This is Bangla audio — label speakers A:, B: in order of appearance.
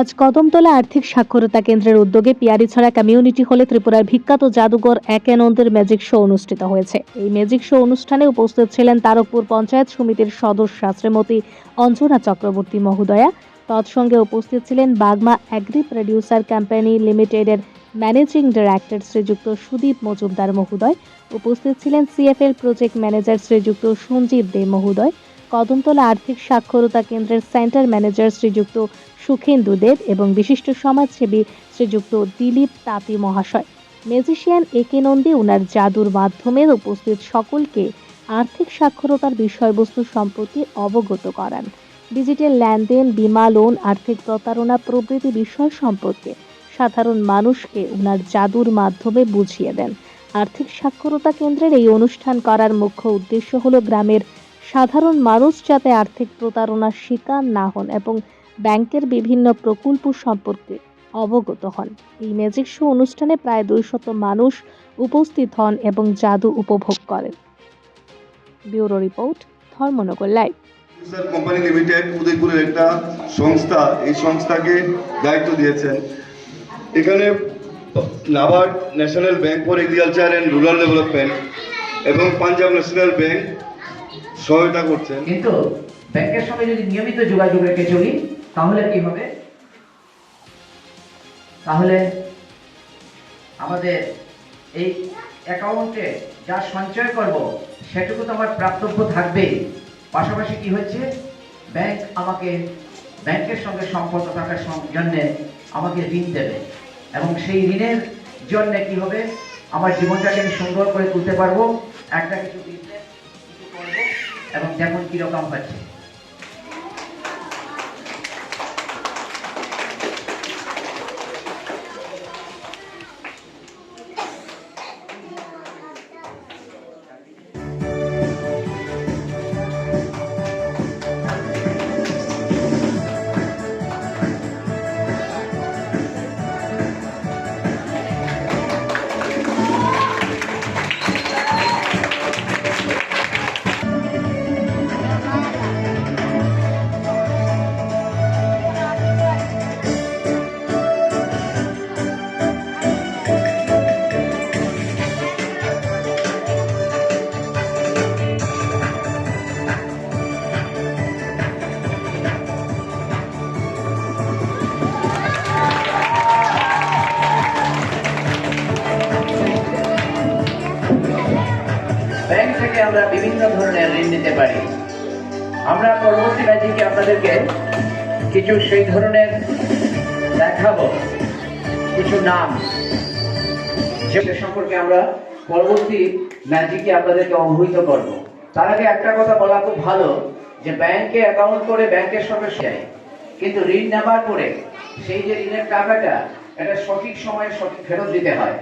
A: আজ কদমতলা আর্থিক সাক্ষরতা কেন্দ্রের উদ্যোগে পিয়ারিছড়া কমিউনিটি হলে ত্রিপুরার বিখ্যাত জাদুঘর একানন্দের ম্যাজিক শো অনুষ্ঠিত হয়েছে। এই ম্যাজিক শো অনুষ্ঠানে উপস্থিত ছিলেন তারকপুর পঞ্চায়েত সমিতির সদস্য শ্রীমতী অঞ্জনা চক্রবর্তী মহোদয়া। তৎসঙ্গে উপস্থিত ছিলেন বাগমা অ্যাগ্রি প্রডিউসার কোম্পানি লিমিটেডের ম্যানেজিং ডাইরেক্টর শ্রীযুক্ত সুদীপ মজুমদার মহোদয়। উপস্থিত ছিলেন সিএফএল প্রজেক্ট ম্যানেজার শ্রীযুক্ত সঞ্জীব দে মহোদয়। কদমতলা আর্থিক সাক্ষরতা কেন্দ্রের সেন্টার ম্যানেজার শ্রীযুক্ত সুখেন্দু দেব এবং বিশিষ্ট সমাজসেবী শ্রীযুক্ত দিলীপ তাঁতি মহাশয়। ম্যাজিশিয়ান একে নন্দী ওনার জাদুর মাধ্যমে উপস্থিত সকলকে আর্থিক সাক্ষরতার বিষয়বস্তু সম্পর্কে অবগত করান। ডিজিটাল লেনদেন, বিমা লোন, আর্থিক প্রতারণা প্রভৃতি বিষয় সম্পর্কে সাধারণ মানুষকে ওনার জাদুর মাধ্যমে বুঝিয়ে দেন। আর্থিক সাক্ষরতা কেন্দ্রের এই অনুষ্ঠান করার মুখ্য উদ্দেশ্য হলো গ্রামের সাধারণ মানুষ যাতে আর্থিক প্রতারণার শিকার না হন এবং ব্যাংকের বিভিন্ন প্রকল্প সম্পর্কে অবগত হন। এই ম্যাজিক শো অনুষ্ঠানে প্রায় দুইশত মানুষ উপস্থিত হন এবং জাদু উপভোগ করেন। Bureau report, Dharmanagar live.
B: Sir company limited উদয়পুরের একটা সংস্থা, এই সংস্থাকে দায়িত্ব দিয়েছেন। এখানে NABARD national bank for agriculture and rural development এবং পাঞ্জাব ন্যাশনাল ব্যাংক সহায়তা করছেন।
C: কিন্তু ব্যাংকের সঙ্গে যদি নিয়মিত যোগাযোগ রেখে চলি, তাহলে কি হবে? তাহলে আমাদের এই অ্যাকাউন্টে যা সঞ্চয় করব, সেটুকু তো আমার প্রাপ্তব্য থাকবেই। পাশাপাশি কি হচ্ছে? ব্যাংক আমাকে, ব্যাংকের সঙ্গে সম্পর্ক থাকার জন্যে আমাকে ঋণ দেবে। এবং সেই ঋণের জন্যে কি হবে? আমার জীবনটাকে আমি সুন্দর করে তুলতে পারব। একটা কিছু করব এবং দেখুন কীরকম হচ্ছে। থেকে আমরা বিভিন্ন ধরনের ঋণ নিতে পারি। আমরা পরবর্তী ম্যাজিকে আপনাদেরকে কিছু সেই ধরনের দেখাবো। কিছু নাম। যে সম্পর্কে আমরা পরবর্তী ম্যাজিকে আপনাদেরকে অবহিত করব। তার আগে একটা কথা বলা খুব ভালো, যে ব্যাংকে অ্যাকাউন্ট করে ব্যাংকের সঙ্গে যায় কিন্তু ঋণ নেবার পরে সেই যে ঋণের টাকাটা, এটা সঠিক সময়ে সঠিক ফেরত দিতে হয়।